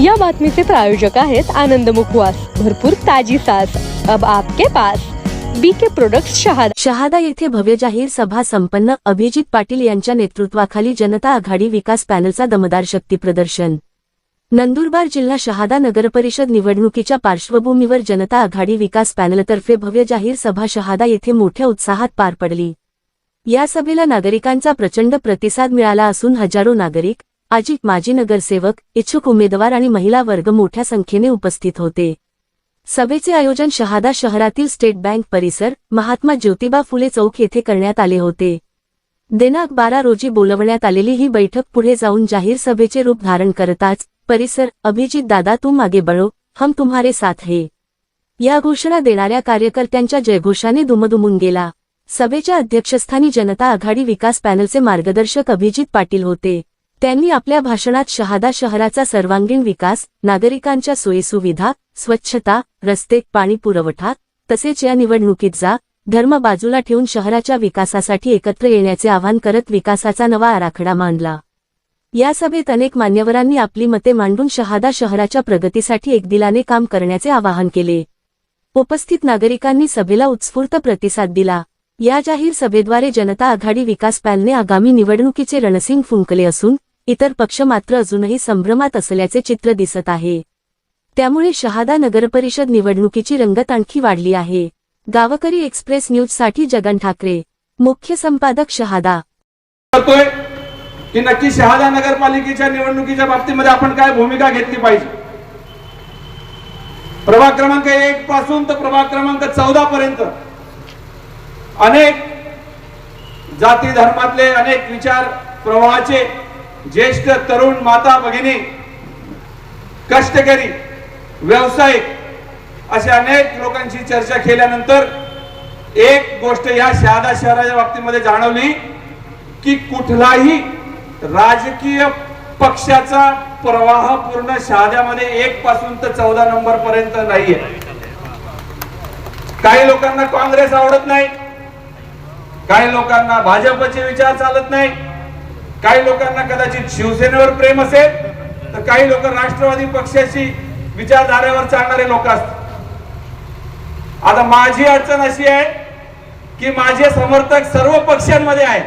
या बातमीचे प्रायोजक आहेत आनंद मुखवास. भरपूर ताजी सास. अब आपके pass. BK product Shahada. Shahada येथे भव्य जाहीर सभा संपन्न. अभिजित पाटील यांच्या नेतृत्वाखाली जनता आघाडी विकास पॅनलचा दमदार शक्ती प्रदर्शन. नंदुरबार जिल्हा शहादा नगरपरिषद निवडणुकीच्या पार्श्वभूमीवर जनता आघाडी विकास पॅनलतर्फे भव्य जाहीर सभा शहादा येथे मोठ्या उत्साहात पार पडली. या सभेला नागरिकांचा प्रचंड प्रतिसाद मिळाला असून हजारो नागरिक आजी माजी नगरसेवक इच्छुक उमेदवार आणि महिला वर्ग मोठ्या संख्येने उपस्थित होते. सभेचे आयोजन शहादा शहरातील स्टेट बँक परिसर महात्मा ज्योतिबा फुले चौक येथे करण्यात आले होते. दिनांक बारा रोजी बोलवण्यात आलेली ही बैठक पुढे जाऊन जाहीर सभेचे रूप धारण करताच परिसर अभिजित दादा तुम मागे बळो हम तुम्हारे साथ हे. या घोषणा देणाऱ्या कार्यकर्त्यांच्या जयघोषाने दुमदुमून गेला. सभेच्या अध्यक्षस्थानी जनता आघाडी विकास पॅनलचे मार्गदर्शक अभिजित पाटील होते. त्यांनी आपल्या भाषणात शहादा शहराचा सर्वांगीण विकास नागरिकांच्या सोयीसुविधा स्वच्छता रस्ते पाणी पुरवठा तसेच या निवडणुकीत जा धर्म बाजूला ठेवून शहराच्या विकासासाठी एकत्र येण्याचे आवाहन करत विकासाचा नवा आराखडा मांडला. या सभेत अनेक मान्यवरांनी आपली मते मांडून शहादा शहराच्या प्रगतीसाठी एकदिलाने काम करण्याचे आवाहन केले. उपस्थित नागरिकांनी सभेला उत्स्फूर्त प्रतिसाद दिला. या जाहीर सभेद्वारे जनता आघाडी विकास पॅनने आगामी निवडणुकीचे रणसिंग फुंकले असून इतर पक्ष मात्र अजूनही संभ्रमात असल्याचे चित्र दिसत आहे. त्यामुळे शहादा नगरपरिषद निवडणुकीची रंगत आणखी वाढली आहे. गावकरी एक्सप्रेस न्यूजसाठी जगन ठाकरे मुख्य संपादक शहादा. करतोय की नक्की शहादा नगरपालिकेच्या निवडणुकीच्या बाबतीमध्ये आपण काय भूमिका घेतली पाहिजे? प्रभाग क्रमांक एक पासून तर प्रभाग क्रमांक चौदा पर्यंत अनेक जाती धर्मातले अनेक विचार प्रवाहाचे ज्येष्ठ तरुण माता भगिनी कष्टकरी व्यावसायिक अशा अनेक लोकांची चर्चा केल्यानंतर एक गोष्ट या शहादा शहराच्या बाबतीमध्ये जाणवली की कुठलाही राजकीय पक्षाचा प्रवाह पूर्ण शहाद्यामध्ये एक पासून तर चौदा नंबर पर्यंत नाहीये. काही लोकांना काँग्रेस आवडत नाही. काही लोकांना भाजपचे विचार चालत नाही. काही लोकांना कदाचित शिवसेनेवर प्रेम असेल तर काही लोक राष्ट्रवादी पक्षाशी विचारधारेवर चालणारे लोक असतात. आता माझी अडचण अशी आहे की माझे समर्थक सर्व पक्षांमध्ये आहेत.